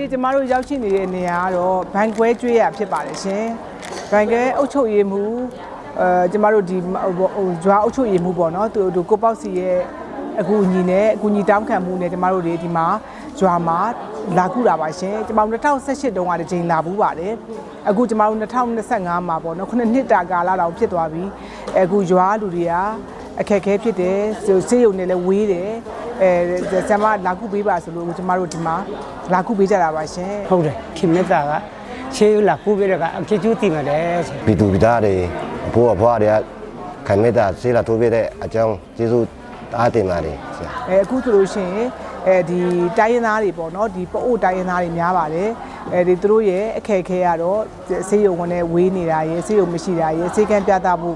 နေ့ကျမတို့ရောက်ရှိနေတဲ့နေရာကတော့ဘန်ကွဲကျွေးရဖြစ်ပါတယ်ရှင်ဘန်ကွဲအုတ်ချုပ်ရည်မှုအဲကျမတို့ဒီဟိုဟိုဂျွာအုတ်ချုပ်ရည်မှုပေါ့နော်သူတို့ကိုပေါ့စီရဲ့အကူအညီနဲ့အကူအညီတောင်းခံမှုနဲ့ကျမတို့တွေဒီမှာဂျွာမှာလာခုတာပါရှင်ကျမတို့2018တုန်းကတစ်ချိန်လာဘူးပါတယ်အခုကျမတို့2025မှာပေါ့နော်ခုနှစ်နှစ်တာကာလတော့ဖြစ်သွားပြီအခုဂျွာလူတွေကအခက်အခဲဖြစ်တယ်စေးရုံနဲ့လည်းဝေးတယ် အဲဆမ်မလာခုပေးပါဆိုလို့ကျမတို့ဒီမှာလာခုပေးကြတာပါရှင်ဟုတ်တယ်ခင်မေတ္တာကရှေးလာကူပေးတဲ့ကအဖြစ်ကျူးတည်မယ်တဲ့ဆိုပြည်သူပြည်သားတွေအဖိုးအဖွားတွေကခံမေတ္တာဆေးလာထိုးပေးတဲ့အကြောင်းကျေးဇူးအားတင်ပါတယ်ဆရာအဲအခုဆိုလို့ရှိရင်အဲဒီတိုင်းရင်းသားတွေပေါ့နော်ဒီပအို့တိုင်းရင်းသားတွေများပါတယ်အဲဒီသူတို့ရဲ့အခက်အခဲကတော့ဆေးရုံဝင်နဲ့ဝေးနေတာရယ်ဆေးရုံမရှိတာရယ်ဆေးကန်းပြသမှု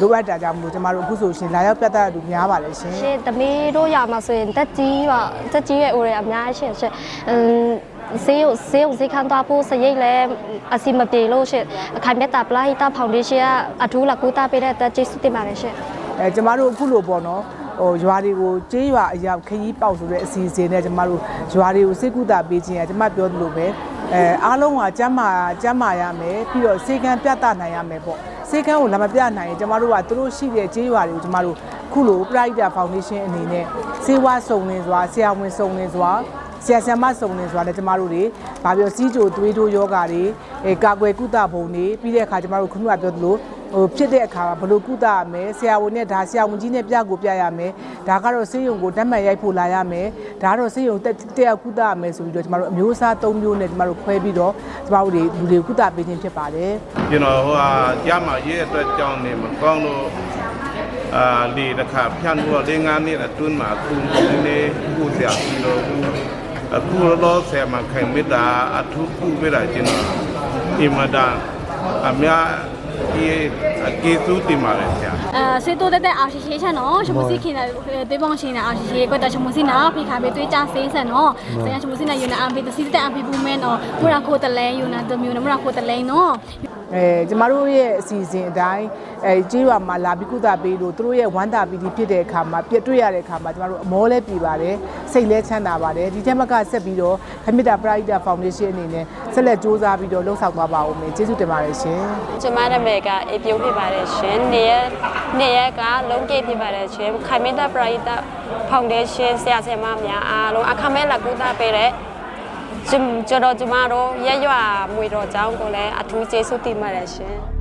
လိုအပ်တာကြောင့်မလို့ကျမတို့အခုဆိုရှင်လာရောက်ပြသတဲ့သူများပါတယ်ရှင်ရှင်သမီးတို့ရမှာဆိုရင်တက်ကြီးပါတက်ကြီးရဲ့အိုရအများကြီးရှင်ရှင်အမ်ဈေးကိုဈေးကိုဈေးခံသွားဖို့စရိတ်လည်းအစီမပြေလို့ရှင်အခိုင်မြတ်တာပလာဟိတာဖောင်ဒေးရှင်းကအထူးလာကူတာပေးတဲ့အတွက်ကျေးဇူးတင်ပါတယ်ရှင်အဲကျမတို့အခုလိုပေါ့နော်ဟိုရွာတွေကိုကျေးရွာအရောက်ခရီးပေါက်ဆိုတဲ့အစီအစဉ်နဲ့ကျမတို့ရွာတွေကိုစိတ်ကူတာပေးခြင်းကကျမပြောသလိုပဲအဲအားလုံးကကျမ်းမာကျမ်းမာရမယ်ပြီးတော့စေကံပြသနိုင်ရမယ်ပေါ့ စေကံကိုလာမပြနိုင်ရင်ကျမတို့ကသူတို့ရှိတဲ့ကျေးရွာတွေကိုကျမတို့ခုလို Pride Foundation အနေနဲ့စေဝါစုံလင်စွာဆရာဝန်စုံလင်စွာဆရာဆရာမစုံလင်စွာနဲ့ကျမတို့တွေဗာပြောစီးကြိုသွေးတိုးယောဂါတွေအဲကာကွယ်ကုသဘုံတွေပြီးတဲ့အခါကျမတို့ခုနကပြောသလို ဟိုဖြစ်တဲ့အခါမှာဘယ်လိုကုသရမလဲဆရာဝန်နဲ့ဒါဆရာဝန်ကြီးနဲ့ပြကိုပြရမယ်ဒါကတော့ဆေးရုံကိုတတ်မှတ်ရိုက်ဖို့လာရမယ်ဒါကတော့ဆေးရုံတက်တက်ရောက်ကုသရမယ်ဆိုပြီးတော့ကျမတို့အမျိုးအစား၃မျိုးနဲ့ကျမတို့ခွဲပြီးတော့ကျမတို့တွေလူတွေကိုကုသပေးခြင်းဖြစ်ပါတယ်ကျွန်တော်ဟိုဟာကြားမှာရေးအတွက်ကြောင်းနေမကောင်းလို့အာလေတစ်ခါဖြန့်လို့လေးငါးနှစ်အတွင်းမှာအခုနည်းနည်းခုဆရာပြီးတော့အခုတော့ဆရာမခိုင်မေတ္တာအထူးခုပြတာကျွန်တော်အင်မတန်အများ ကျေးဇူးတင်ပါတယ်ဆရာအဲစေတိုတဲ့တဲ့အာရှိရှိချက်နော်ရှမစီခင်တဲ့ဒေဘောင်ရှင်တဲ့အာရှိရှိကွတ်တဲ့ရှမစီနာဖိခါမေတွေးချစေးဆန်နော်ဆရာရှမစီနာယူနာအမ်ဘီတစီတဲ့ MP women နော်မူရာကိုတလဲယူနာတမျိုးနော်မူရာကိုတလဲနော်အဲကျမတို့ရဲ့အစီအစဉ်အတိုင်းအဲကြေးရွာမှာလာပြီးကုသပေးလို့သူတို့ရဲ့ဝမ်းသာပီတိဖြစ်တဲ့အခါမှာပြတွေ့ရတဲ့အခါမှာကျမတို့အမောလဲပြပါတယ်စိတ်လဲချမ်းသာပါတယ်ဒီထက်မကဆက်ပြီးတော့ခမစ်တာပရိဒါဖောင်ဒေးရှင်းအနေနဲ့ ဆက်လက်စူးစမ်းပြီးတော့လှုပ်ဆောင်သွားပါဦးမယ်ကျေးဇူးတင်ပါတယ်ရှင်ကျမနာမည်ကအေပြုံးဖြစ်ပါတယ်ရှင်။နေရက်နေရက်ကလုံးကေဖြစ်ပါတယ်ရှင်။ခိုင်မင်းတာပရိသတ်ဖောင်ဒေးရှင်းဆရာဆရာမများအားလုံးအခမဲ့လက်ကူတာပေးတဲ့ကျကျွန်တော်ကျမတို့ရက်ရွာမွေတော်ကျောင်းကိုလည်းအထူးကျေးဇူးတင်ပါတယ်ရှင်။